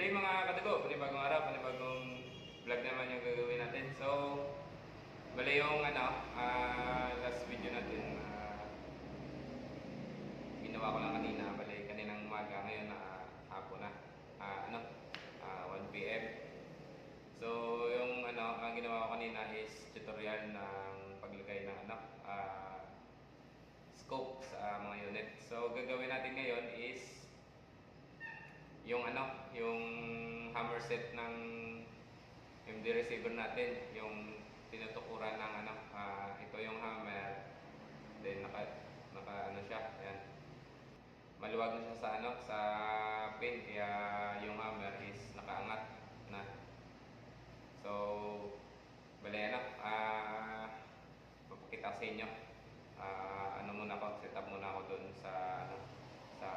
day mga katago, panibagong araw, panibagong vlog naman yung gagawin natin. So, bali yung ano, ah, last video natin, ah, ginawa ko lang kanina, bali kaninang umaga, ngayon na ah, hapon na, Ah, ano, ah, 1 p.m. So, yung ano, ang ginawa ko kanina is tutorial ng paglagay ng ano, ah, scope sa mga unit. So, gagawin natin ngayon is yung ano, set ng MD receiver natin, yung tinutukuran ng ano, ah, ito yung hammer, then naka, naka ano siya, ayan. Maluwag na siya sa ano, sa pin, kaya yung hammer is nakaangat na. So, bali ano, ah, papakita ko sa inyo. Ah, ano muna ako, set up muna ako dun sa ano, sa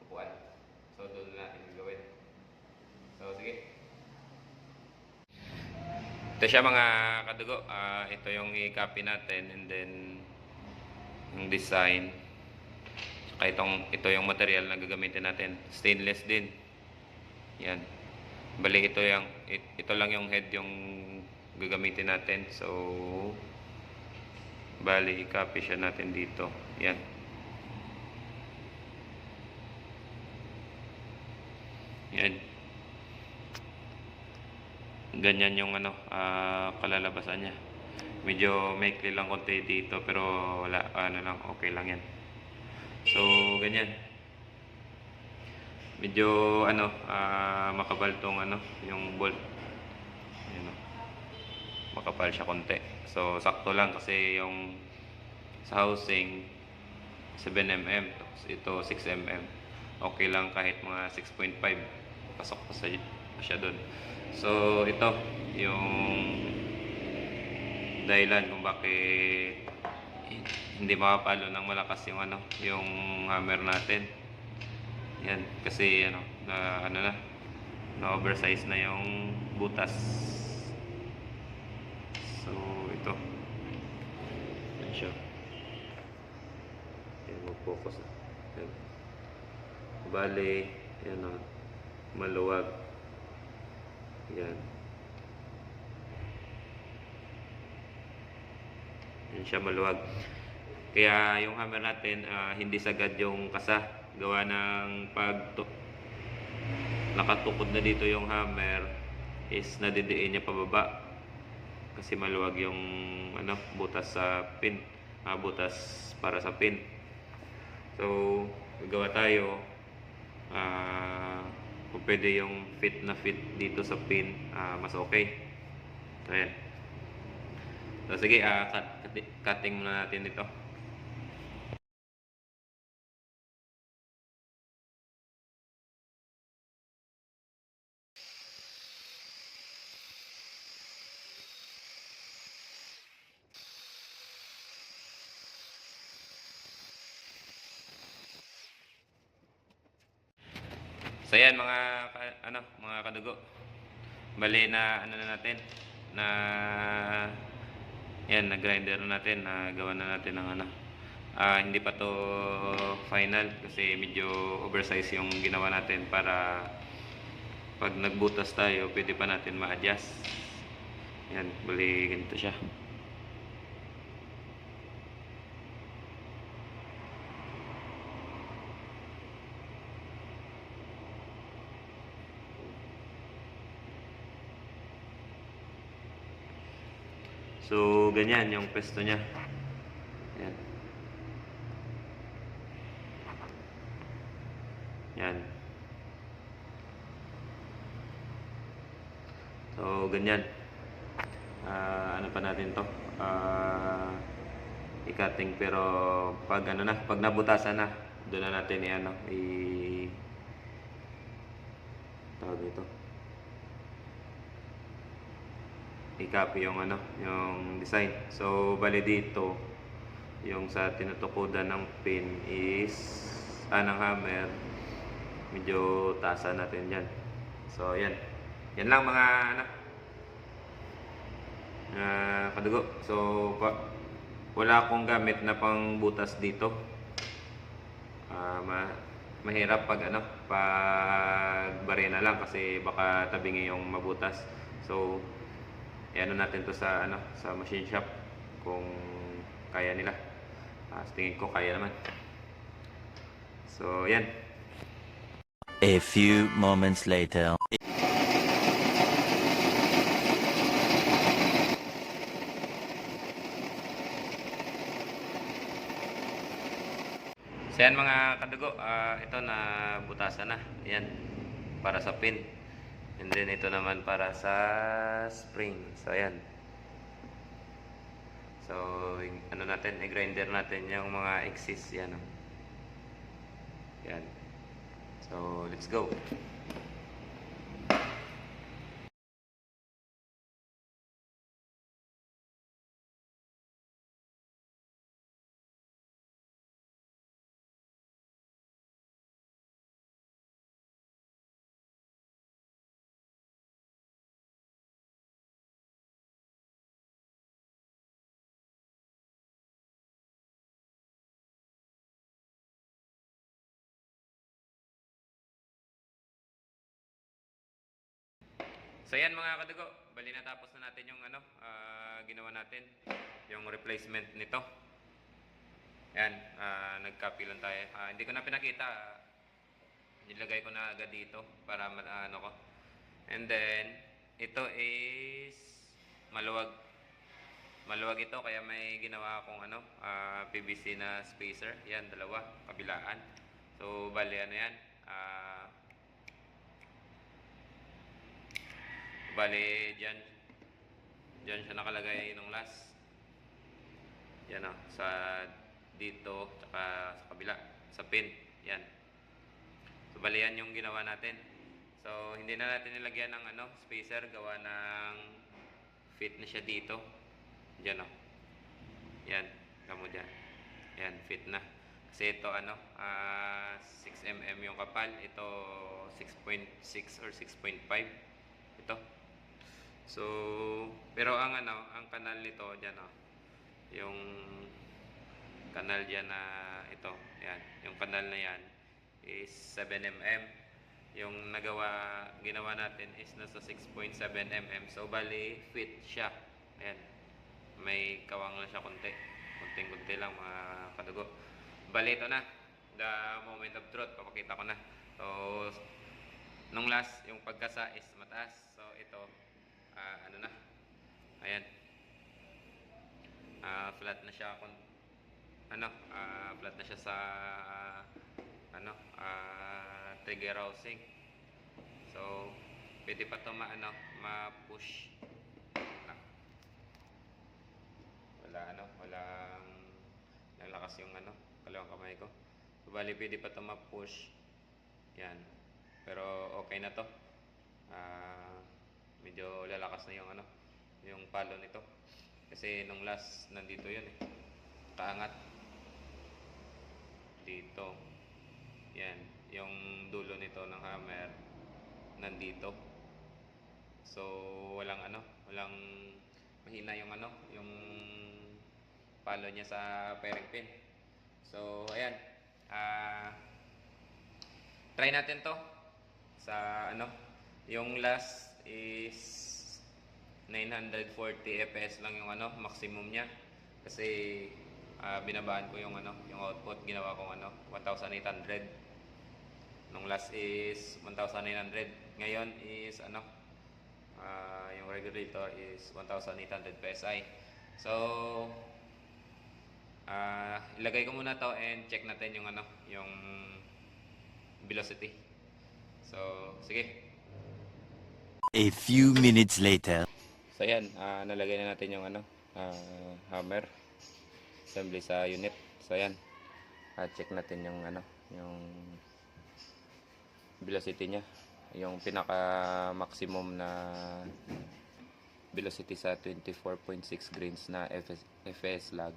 upuan. So, doon na natin gagawin. So, sige. Ito siya mga kadugo. Ah, ito yung i-copy natin and then yung design. Saka itong, ito yung material na gagamitin natin. Stainless din. Yan. Bali ito yung, it- ito lang yung head yung gagamitin natin. So, bali i-copy siya natin dito. Yan. Yan. Ganyan yung ano, ah, kalalabasan niya. Medyo maikli lang konti dito pero wala, ano lang, okay lang yan. So, ganyan. Medyo ano, ah, makapal tong ano, yung bolt. Ayan, oh. Makapal siya konti. So, sakto lang kasi yung sa housing 7mm, tapos ito 6mm. Okay lang kahit mga 6.5. Pasok pa siya doon. So, ito yung dahilan kung bakit hindi makapalo ng malakas yung ano, yung hammer natin. Yan, kasi ano, na ano na, na oversize na yung butas. So, ito. Yan siya. Yan, mag-focus na. Yan. Bale, yan o, maluwag. Yan. Yan siya maluwag. Kaya yung hammer natin, ah, hindi sagad yung kasa. Gawa ng pag tu- nakatukod na dito yung hammer is nadidiin niya pababa. Kasi maluwag yung ano, butas sa pin. ah, butas para sa pin. So, gagawa tayo ah kung pwede yung fit na fit dito sa pin, ah, mas okay. Ayan. So, sige, ah, cut, cut- cutting muna natin ito. So yan mga ka- ano, mga kadugo. Bali na ano na natin na yan na grinder na natin na gawa na natin ng ano. Ah, hindi pa to final kasi medyo oversize yung ginawa natin para pag nagbutas tayo, pwede pa natin ma-adjust. Yan, bali ganito siya. So, ganyan yung pwesto niya. Yan. Yan. So, ganyan. Ah, ano pa natin to? Ah, i-cutting pero pag ano na, pag nabutasan na, doon na natin i-ano, i tawag ito. I-copy yung ano, yung design. So, bali dito, yung sa tinutukodan ng pin is, ah, hammer, medyo taasan natin yan. So, yan. Yan lang mga, ano, ah, kadugo. So, pa, wala akong gamit na pang butas dito. Ah, ma, mahirap pag ano, pag barena lang kasi baka tabingi yung mabutas. So, ano natin to sa ano, sa machine shop kung kaya nila. Ah, sa tingin ko kaya naman. So, yan. A few moments later. So yan mga kadugo, ah, ito na butasan na. Yan, para sa pin. And then ito naman para sa spring. So yan. So, ano natin, i-grinder natin yung mga exes. Yan. oh. Yan. So, let's go. So yan mga kadugo, bali natapos na natin yung ano, ah, ginawa natin, yung replacement nito. Yan, ah, nag-copy lang tayo. Ah, hindi ko na pinakita, nilagay ko na agad dito para ah, ano ko. And then, ito is maluwag. Maluwag ito kaya may ginawa akong ano, ah, PVC na spacer. Yan, dalawa, kabilaan. So, bali ano yan, ah, Bale, dyan. Dyan siya nakalagay nung last. Yan o. Sa dito, tsaka sa kabila. Sa pin. Yan. So, bale yan yung ginawa natin. So, hindi na natin nilagyan ng ano, spacer. Gawa ng fit na siya dito. Dyan o. Yan. Kamo dyan. Yan, fit na. Kasi ito ano, ah 6 mm yung kapal. Ito 6.6 or 6.5. Ito. So, pero ang ano, ang kanal nito diyan oh. Yung kanal diyan na ito, yan. Yung kanal na yan is 7 mm. Yung nagawa, ginawa natin is nasa 6.7 mm. So, bali, fit siya. Ayan. May kawang lang siya konti. Kunting-kunti lang mga kadugo. Bali, ito na. The moment of truth. Papakita ko na. So, nung last, yung pagkasa is mataas. So, ito, ah, ano na. Ayan. Ah, flat na siya kung ano, ah, flat na siya sa ano, ah, trigger housing. So, pwede pa to ma ano, ma-push. Ah. Wala ano, walang lalakas yung ano, kalawang kamay ko. So, bali pwede pa to ma-push. Yan. Pero okay na to. Ah, medyo lalakas na yung ano, yung palo nito. Kasi nung last nandito 'yun eh. Kaangat. Dito. Yan, yung dulo nito ng hammer nandito. So, walang ano, walang mahina yung ano, yung palo niya sa pairing pin. So, ayan. Ah, try natin to sa ano yung last is 940 fps lang yung ano maximum niya. Kasi ah, binabaan ko yung ano yung output. Ginawa kong ano 1800 nung last is 1900 ngayon is ano ah, yung regulator is 1800 psi so ah ilagay ko muna to and check natin yung ano yung velocity. So sige A few minutes later. So yan, ah, nalagay na natin yung ano, ah, hammer assembly sa unit. So yan. Ah, check natin yung ano, yung velocity niya. Yung pinaka maximum na velocity sa 24.6 grains na FS, FS lag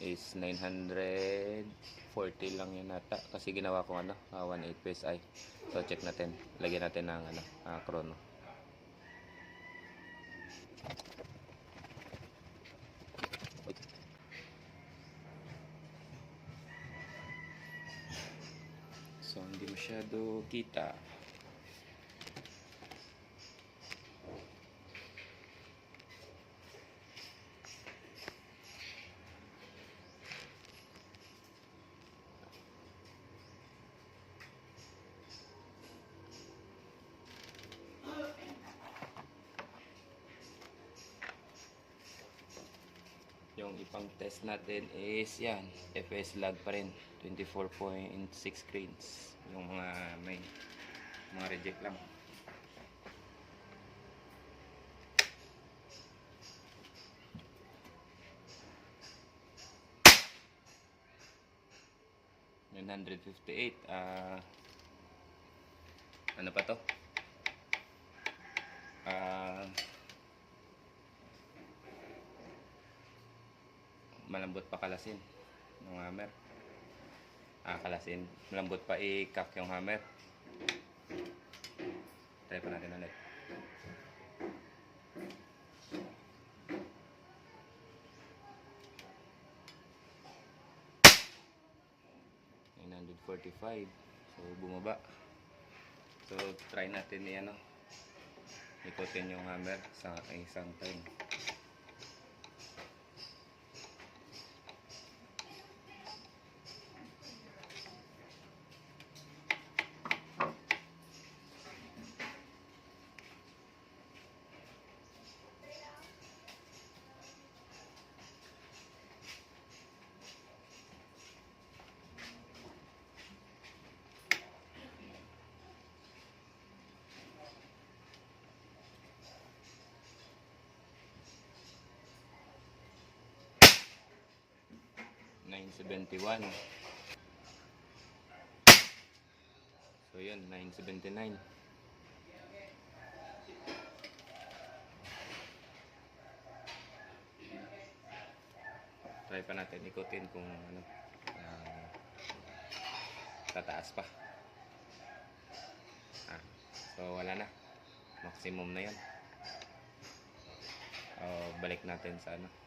is 940 lang yun nata kasi ginawa ko ano ah, 18 PSI so check natin. Lagyan natin ng ano ah, chrono. Hindi masyado kita. Yung ipang test natin is yan, FS lag pa rin, 24.6 grains. Yung mga may mga reject lang. Yung 158, ah ano pa to? Malambot pa kalasin ng hammer. Ah, kalasin. Malambot pa i-cock yung hammer. Try pa natin ulit. $945. So, bumaba. So, try natin i ano, ikutin yung hammer sa isang time. Nine seventy one. So yun, 979. Try pa natin ikutin kung ano ah, tataas pa. Ah, so wala na. Maximum na 'yan. Oh, balik natin sa ano.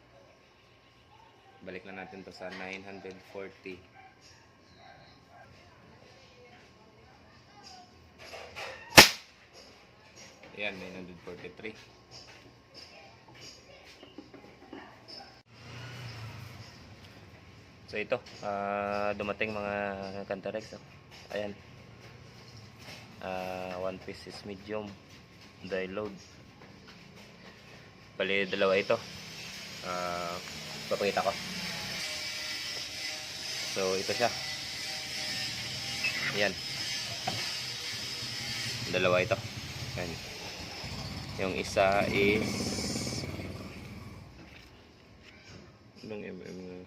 Balik na natin to sa 940. Ayan, 943. So ito, ah, dumating mga Cantarex. Oh. Ayan. Ah, one piece is medium. Die load. Bali, dalawa ito. Ah, papakita ko. So, ito siya. Ayan. Dalawa ito. Ayan. Yung isa is Ilang mm nga?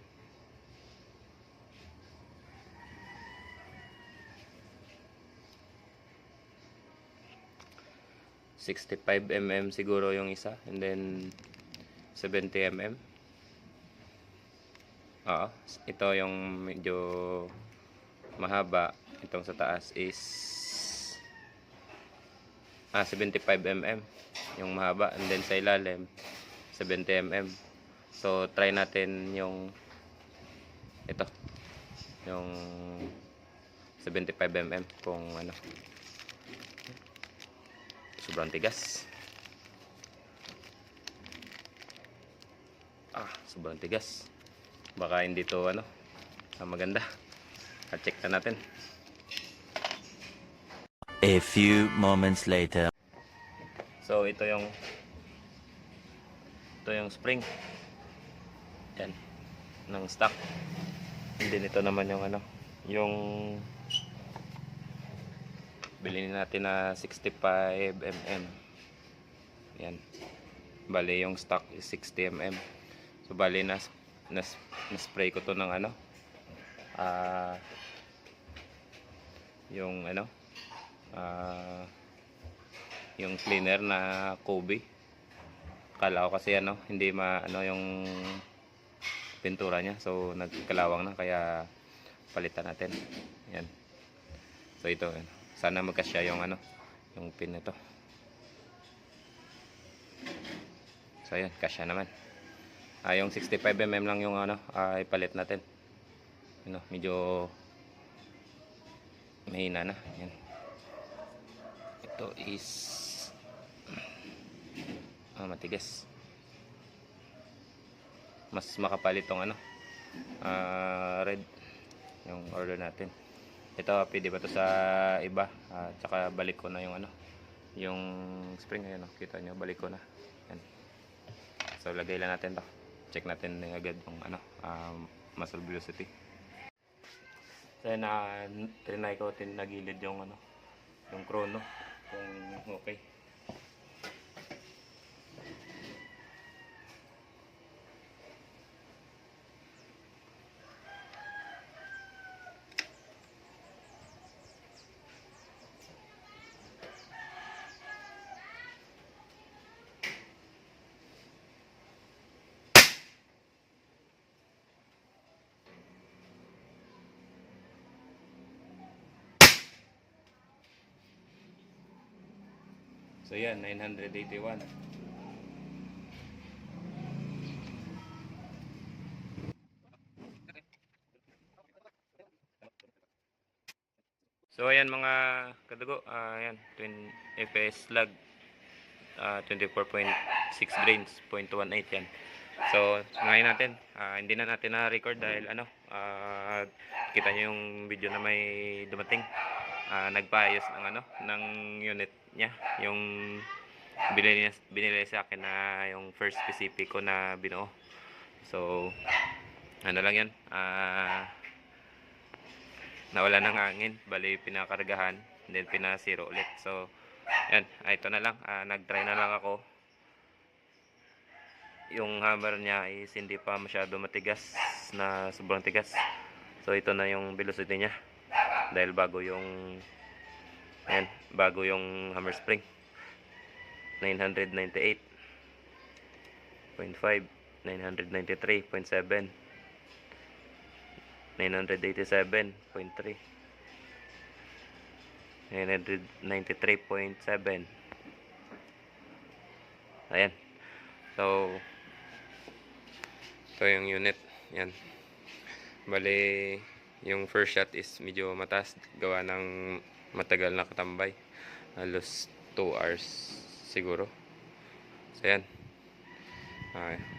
Sixty-five mm siguro yung isa and then 70 mm. Oo, ito yung medyo mahaba. Itong sa taas is ah 75 mm yung mahaba and then sa ilalim 70 mm. So try natin yung ito yung 75 mm kung ano sobrang tigas. Ah, sobrang tigas. Baka hindi to ano, maganda. At-check na natin. A few moments later. So ito yung ito yung spring. Yan. Ng stock. And then ito naman yung ano, yung bilhin natin na 65 mm. Yan. Bali yung stock is 60 mm. So bali na na, spray ko to ng ano ah yung ano ah yung cleaner na Kobe. Kala ko kasi ano, hindi ma ano yung pintura niya. So nagkalawang na kaya palitan natin. Yan. So ito, ano, sana magkasya yung ano, yung pin nito. So ayan, kasya naman. Ah, yung 65 mm lang yung ano, ah, ipalit natin. Ano, medyo mahina na. Yan. Ito is ah, matigas. Mas makapal itong ano, ah, red yung order natin. Ito, pwede ba to sa iba? Ah, tsaka balik ko na yung ano, yung spring ayun, oh, kita nyo, balik ko na. Yan. So, lagay lang natin to. Check natin agad yung ano, um, muscle velocity. So, na trinay ko tin nagilid yung ano, yung chrono kung okay. So yan, 981. So ayan mga kadugo, ah, ayan, twin FPS lag ah, 24.6 grains, 0.18 yan. So ngayon natin, ah, hindi na natin na-record dahil ano, ah, kita nyo yung video na may dumating. Ah, nagpaayos ng ano, ng unit niya, yung binili, binili sa akin na yung first PCP ko na binuo. So ano lang yan, ah, nawala ng hangin, bali pinakargahan, then pinasiro ulit. So, yan, ah, ito na lang, ah, nag-try na lang ako. Yung hammer niya is hindi pa masyado matigas na sobrang tigas. So, ito na yung velocity niya. Dahil bago yung ayan, bago yung hammer spring. 998.5 993.7 987.3 993.7 Ayan. So, ito yung unit. Yan. Bali, yung first shot is medyo mataas. Gawa ng matagal na katambay. Halos 2 hours siguro. So, yan. Okay.